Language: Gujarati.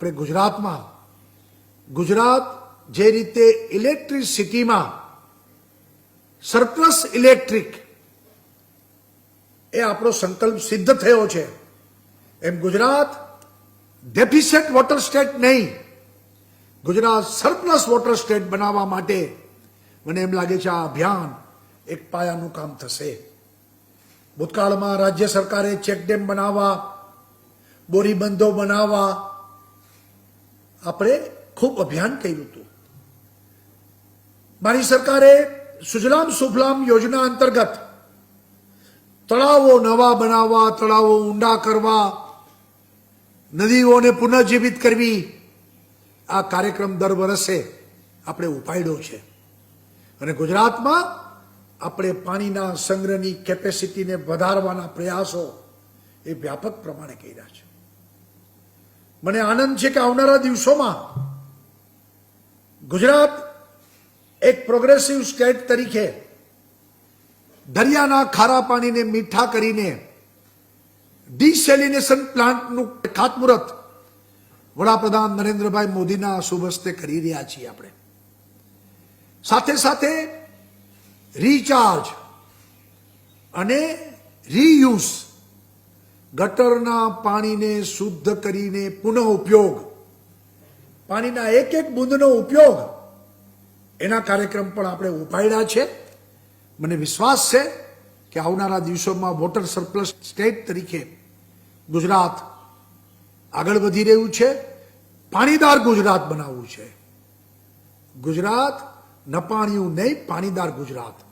આપણે ગુજરાતમાં, ગુજરાત જે રીતે ઇલેક્ટ્રિસિટીમાં સરપ્લસ ઇલેક્ટ્રિક એ આપણો સંકલ્પ સિદ્ધ થયો છે. એમ ગુજરાત ડેફિસેટ વોટર સ્ટેટ નહીં, ગુજરાત સરપ્લસ વોટર સ્ટેટ બનાવવા માટે મને એમ લાગે છે આ અભિયાન એક પાયાનું કામ થશે. ભૂતકાળમાં રાજ્ય સરકારે ચેકડેમ બનાવવા, બોરીબંધો બનાવવા આપણે ખૂબ અભિયાન કર્યું હતું. મારી સરકારે સુજલામ સુફલામ યોજના અંતર્ગત તળાવો નવા બનાવવા, તળાવો ઊંડા કરવા, નદીઓને પુનઃજીવિત કરવી આ કાર્યક્રમ દર વર્ષે આપણે ઉપાડ્યો છે. અને ગુજરાતમાં આપણે પાણીના સંગ્રહની કેપેસિટીને વધારવાના પ્રયાસો એ વ્યાપક પ્રમાણે કર્યા છે. મને આનંદ છે કે આવનારા દિવસોમાં ગુજરાત એક પ્રોગ્રેસિવ સ્ટેટ તરીકે દરિયાના ખારા પાણીને મીઠા કરીને ડિસેલિનેશન પ્લાન્ટનું ખાતમુહૂર્ત વડાપ્રધાન નરેન્દ્રભાઈ મોદીના શુભ હસ્તે કરી રહ્યા છીએ આપણે. સાથે સાથે રિચાર્જ અને રીયુઝ ગટરના પાણીને શુદ્ધ કરીને પુનઃ ઉપયોગ પાણીના એક એક બુંદનો ઉપયોગ એના કાર્યક્રમ પણ આપણે ઉપાડ્યા છે. મને વિશ્વાસ છે કે આવનારા દિવસોમાં વોટર સરપ્લસ સ્ટેટ તરીકે ગુજરાત આગળ વધી રહ્યું છે. પાણીદાર ગુજરાત બનાવવું છે. ગુજરાત નપાણિયું નહીં, પાણીદાર ગુજરાત.